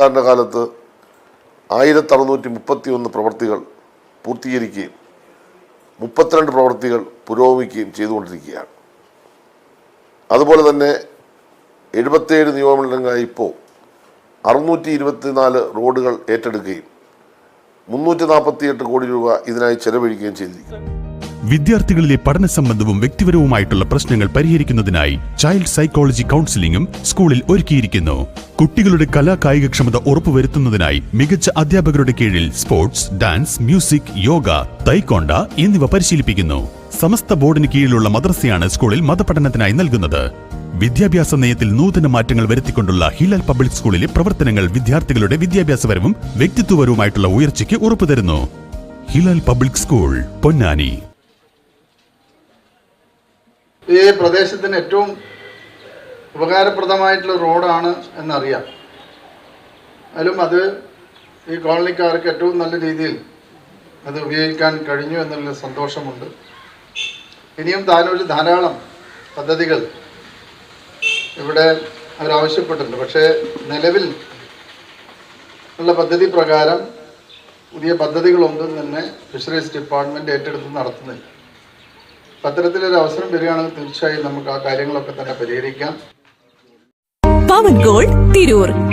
സർക്കാരിന്റെ കാലത്ത് ആയിരത്തി അറുന്നൂറ്റി മുപ്പത്തി ഒന്ന് പ്രവർത്തികൾ പൂർത്തീകരിക്കുകയും മുപ്പത്തിരണ്ട് പ്രവൃത്തികൾ പുരോഗമിക്കുകയും ചെയ്തുകൊണ്ടിരിക്കുകയാണ്. അതുപോലെ തന്നെ എഴുപത്തേഴ് നിയമമണ്ഡലങ്ങളായി ഇപ്പോൾ അറുന്നൂറ്റി ഇരുപത്തിനാല് റോഡുകൾ ഏറ്റെടുക്കുകയും മുന്നൂറ്റി നാൽപ്പത്തിയെട്ട് കോടി രൂപ ഇതിനായി ചെലവഴിക്കുകയും ചെയ്തിരിക്കുന്നു. വിദ്യാർത്ഥികളിലെ പഠന സംബന്ധവും വ്യക്തിപരവുമായിട്ടുള്ള പ്രശ്നങ്ങൾ പരിഹരിക്കുന്നതിനായി ചൈൽഡ് സൈക്കോളജി കൗൺസിലിംഗും സ്കൂളിൽ ഒരുക്കിയിരിക്കുന്നു. കുട്ടികളുടെ കലാ കായികക്ഷമത ഉറപ്പുവരുത്തുന്നതിനായി മികച്ച അധ്യാപകരുടെ കീഴിൽ sports dance music yoga taekwondo എന്നിവ പരിശീലിപ്പിക്കുന്നു. സമസ്ത ബോർഡിന് കീഴിലുള്ള മദ്രസയാണ് സ്കൂളിൽ മതപഠനത്തിനായി നൽകുന്നത്. വിദ്യാഭ്യാസ നയത്തിൽ നൂതന മാറ്റങ്ങൾ വരുത്തിക്കൊണ്ടുള്ള ഹിലാൽ പബ്ലിക് സ്കൂളിലെ പ്രവർത്തനങ്ങൾ വിദ്യാർത്ഥികളുടെ വിദ്യാഭ്യാസപരവും വ്യക്തിത്വപരവുമായിട്ടുള്ള ഉയർച്ചയ്ക്ക് ഉറപ്പുതരുന്നു ഹിലാൽ പബ്ലിക് സ്കൂൾ പൊന്നാനി. ഈ പ്രദേശത്തിന് ഏറ്റവും ഉപകാരപ്രദമായിട്ടുള്ള റോഡാണ് എന്നറിയാം. അതിലും അത് ഈ കോളനിക്കാർക്ക് ഏറ്റവും നല്ല രീതിയിൽ അത് ഉപയോഗിക്കാൻ കഴിഞ്ഞു എന്നുള്ള സന്തോഷമുണ്ട്. ഇനിയും താനൂരിൽ ധാരാളം പദ്ധതികൾ ഇവിടെ അവരാവശ്യപ്പെട്ടിട്ടുണ്ട്. പക്ഷേ നിലവിൽ ഉള്ള പദ്ധതി പ്രകാരം പുതിയ പദ്ധതികളൊന്നും തന്നെ ഫിഷറീസ് ഡിപ്പാർട്ട്മെന്റ് ഏറ്റെടുത്ത് നടത്തുന്നില്ല. പത്രത്തിലൊരു അവസരം വരികയാണെങ്കിൽ തീർച്ചയായും നമുക്ക് ആ കാര്യങ്ങളൊക്കെ തന്നെ പരിഹരിക്കാം. ഗോൾഡ് തിരൂർ.